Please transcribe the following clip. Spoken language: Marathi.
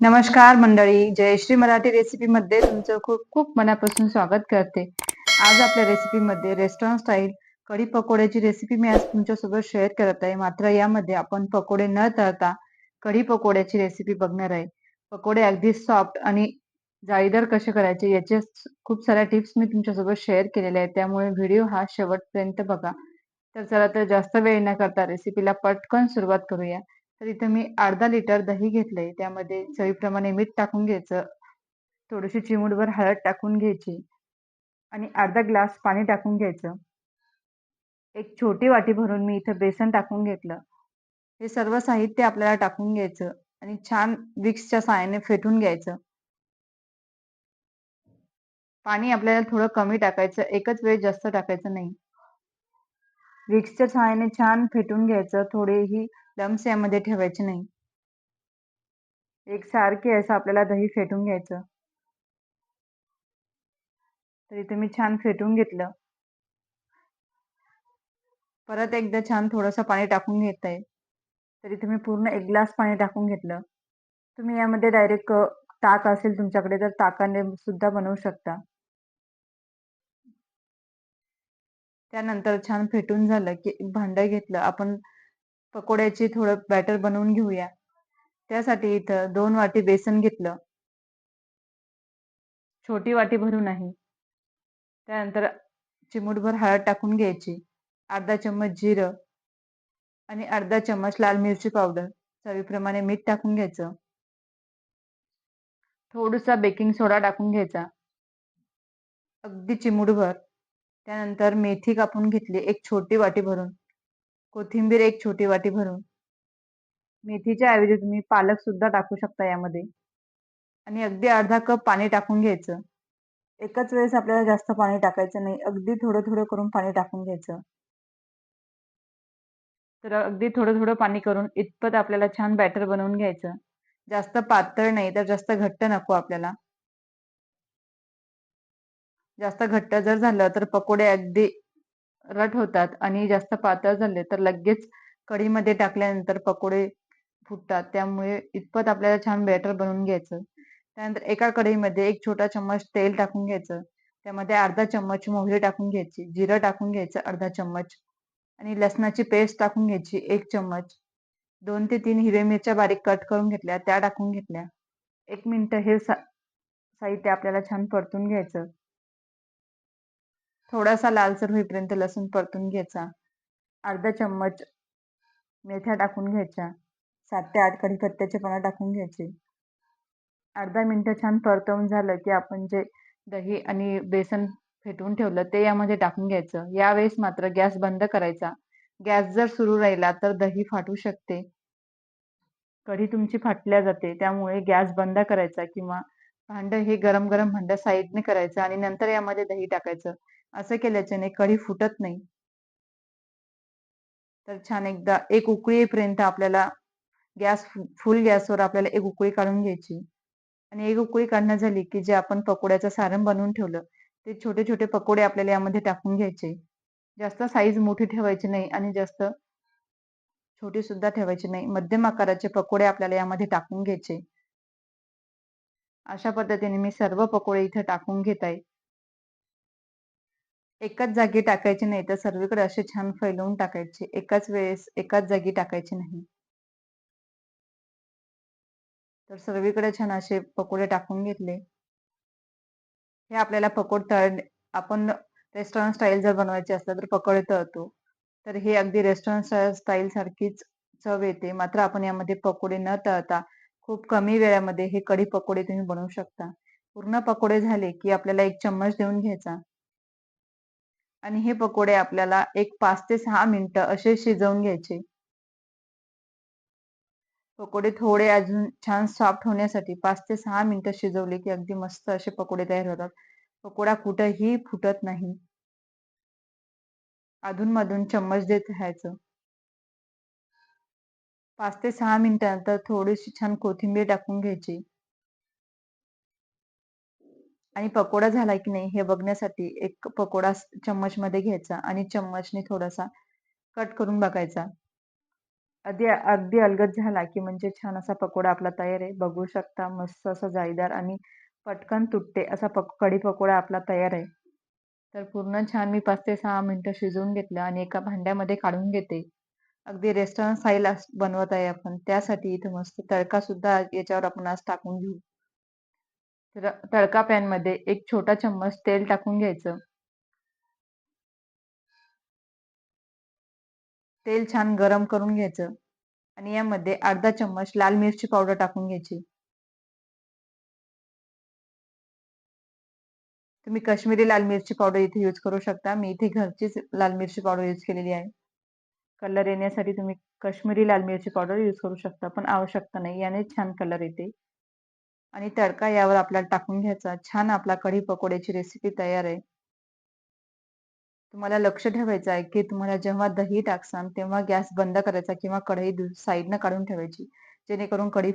नमस्कार मंडळी जयश्री मराठी रेसिपी मध्ये तुमचं खूप खूप मनापासून स्वागत करते. आज आपल्या रेसिपीमध्ये रेस्टॉरंट स्टाईल कढी पकोड्याची रेसिपी मी आज तुमच्यासोबत शेअर करत आहे. मात्र यामध्ये आपण पकोडे न तळता कढी पकोड्याची रेसिपी बघणार आहे. पकोडे अगदी सॉफ्ट आणि जाळीदार कसे करायचे याचे खूप साऱ्या टिप्स मी तुमच्यासोबत शेअर केलेल्या आहेत. त्यामुळे व्हिडिओ हा शेवटपर्यंत बघा. तर चला तर जास्त वेळ न करता रेसिपीला पटकन सुरुवात करूया. तर इथं मी अर्धा लिटर दही घेतलंय. त्यामध्ये चवीप्रमाणे मीठ टाकून घ्यायचं. थोडीशी चिमूटभर हळद टाकून घ्यायची. आणि अर्धा ग्लास पाणी टाकून घ्यायचं. एक छोटी वाटी भरून मी इथं बेसन टाकून घेतलं. हे सर्व साहित्य आपल्याला टाकून घ्यायचं आणि छान विक्सच्या साहाय्याने फेटून घ्यायचं. पाणी आपल्याला थोडं कमी टाकायचं. एकच वेळ जास्त टाकायचं नाही. विक्सच्या सहाय्याने छान फेटून घ्यायचं थोडेही लम्स यामध्ये ठेवायचे नाही. एक सारखे असं आपल्याला दही फेटून घ्यायचं. तरी तुम्ही छान फेटून घेतलं. परत एकदा छान थोडंसं पाणी टाकून घेत आहे तरी तुम्ही पूर्ण एक ग्लास पाणी टाकून घेतलं. तुम्ही यामध्ये डायरेक्ट ताक असेल तुमच्याकडे तर ताकाने सुद्धा बनवू शकता. त्यानंतर छान फेटून झालं की भांड घेतलं. आपण पकोड्याची थोडं बॅटर बनवून घेऊया. त्यासाठी इथं दोन वाटी बेसन घेतलं. छोटी वाटी भरून आहे त्यानंतर चिमूटभर हळद टाकून घ्यायची. अर्धा चम्मच जिरं आणि अर्धा चम्मच लाल मिरची पावडर. चवीप्रमाणे मीठ टाकून घ्यायचं. थोडासा बेकिंग सोडा टाकून घ्यायचा. अगदी चिमूटभर. त्यानंतर मेथी कापून घेतली एक छोटी वाटी भरून. कोथिंबीर एक छोटी वाटी भरून. मेथीच्या ऐवजी तुम्ही पालक सुद्धा टाकू शकता यामध्ये. आणि अगदी अर्धा कप पाणी टाकून घ्यायचं. एकाच वेळेस आपल्याला जास्त पाणी टाकायचं नाही. अगदी थोडं थोडं करून पाणी टाकून घ्यायचं. तर अगदी थोडं थोडं पाणी करून इतपत आपल्याला छान बॅटर बनवून घ्यायचं. जास्त पातळ नाही तर जास्त घट्ट नको आपल्याला. जास्त घट्ट जर झालं तर पकोडे अगदी रट होतात आणि जास्त पातळ झाले तर लगेच कढीमध्ये टाकल्यानंतर पकोडे फुटतात. त्यामुळे इतपत आपल्याला छान बॅटर बनवून घ्यायचं. त्यानंतर एका कढईमध्ये एक छोटा चम्मच तेल टाकून घ्यायचं. त्यामध्ये अर्धा चम्मच मोहरी टाकून घ्यायची जिरं टाकून घ्यायचं अर्धा चम्मच आणि लसणाची पेस्ट टाकून घ्यायची एक चम्मच. दोन ते तीन हिरव्या मिरच्या बारीक कट करून घेतल्या त्या टाकून घेतल्या. एक मिनिट हे सा साहित्य आपल्याला छान परतून घ्यायचं. थोडासा लालसर होईपर्यंत लसूण परतून घ्यायचा. अर्धा चम्मच मेथ्या टाकून घ्यायच्या. सात ते आठ कढीपत्त्याचे पानं टाकून घ्यायचे. अर्धा मिनटं छान परतवून झालं की आपण जे दही आणि बेसन फेटवून ठेवलं ते यामध्ये टाकून घ्यायचं. यावेळेस मात्र गॅस बंद करायचा. गॅस जर सुरू राहिला तर दही फाटू शकते. कढी तुमची फाटल्या जाते. त्यामुळे गॅस बंद करायचा किंवा भांड हे गरम गरम भांड साईडने करायचं आणि नंतर यामध्ये दही टाकायचं. असं केल्याच्याने कढी फुटत नाही. तर छान एकदा एक उकळी येईपर्यंत आपल्याला गॅस फुल गॅसवर आपल्याला एक उकळी काढून घ्यायची. आणि एक उकळी काढणं झाली की जे आपण पकोड्याचं सारण बनवून ठेवलं ते छोटे छोटे पकोडे आपल्याला यामध्ये टाकून घ्यायचे. जास्त साईज मोठी ठेवायची नाही आणि जास्त छोटी सुद्धा ठेवायची नाही. मध्यम आकाराचे पकोडे आपल्याला यामध्ये टाकून घ्यायचे. अशा पद्धतीने मी सर्व पकोडे इथे टाकून घेत आहे. एकाच जागी टाकायचे नाही तर सर्वीकडे असे छान फैलवून टाकायचे. एकाच वेळेस एकाच जागी टाकायचे नाही. तर सर्वीकडे छान असे पकोडे टाकून घेतले. हे आपल्याला पकोड तळ आपण रेस्टॉरंट स्टाईल जर बनवायचे असलं तर पकोडे तळतो. तर हे अगदी रेस्टॉरंट स्टाईल सारखीच चव येते. मात्र आपण यामध्ये पकोडे न तळता खूप कमी वेळामध्ये हे कढी पकोडे तुम्ही बनवू शकता. पूर्ण पकोडे झाले की आपल्याला एक चम्मच देऊन घ्यायचा. आणि हे पकोडे आपल्याला एक पाच ते सहा मिनिटं असे शिजवून घ्यायचे. पकोडे थोडे अजून छान सॉफ्ट होण्यासाठी पाच ते सहा मिनिटं शिजवले की अगदी मस्त असे पकोडे तयार होतात. पकोडा कुठंही फुटत नाही. अधूनमधून चम्मच देत राहायचं. पाच ते सहा मिनिटानंतर थोडीशी छान कोथिंबीर टाकून घ्यायची. आणि पकोडा झाला की नाही हे बघण्यासाठी एक पकोडा चम्मच मध्ये घ्यायचा आणि चम्मचने थोडासा कट करून बघायचा अगदी अगदी अलगद झाला, की म्हणजे छान असा पकोडा आपला तयार आहे. बघू शकता मस्त असा जाळीदार आणि पटकन तुटते असा पक कढी पकोडा आपला तयार आहे. तर पूर्ण छान मी पाच ते सहा मिनटं शिजवून घेतलं आणि एका भांड्यामध्ये काढून घेते. अगदी रेस्टॉरंट स्टाईल बनवत आहे आपण. त्यासाठी इथं मस्त तडका सुद्धा याच्यावर आपण आज टाकून घेऊ. तर तडका पॅनमध्ये एक छोटा चम्मच तेल टाकून घ्यायचं. तेल छान गरम करून घ्यायचं आणि यामध्ये अर्धा चम्मच लाल मिरची पावडर टाकून घ्यायची. तुम्ही काश्मीरी लाल मिरची पावडर इथे यूज करू शकता. मी इथे घरचीच लाल मिरची पावडर यूज केलेली आहे. कलर येण्यासाठी तुम्ही काश्मीरी लाल मिरची पावडर यूज करू शकता, पण आवश्यकता नाही. याने छान कलर येते. आणि तडका यावर आपल्याला टाकून घ्यायचा. छान आपला कढी पकोड्याची रेसिपी तयार आहे. तुम्हाला लक्ष ठेवायचं आहे, की तुम्हाला जेव्हा दही टाकसान तेव्हा गॅस बंद करायचा किंवा कढई साईडनं काढून ठेवायची. जेणेकरून कढी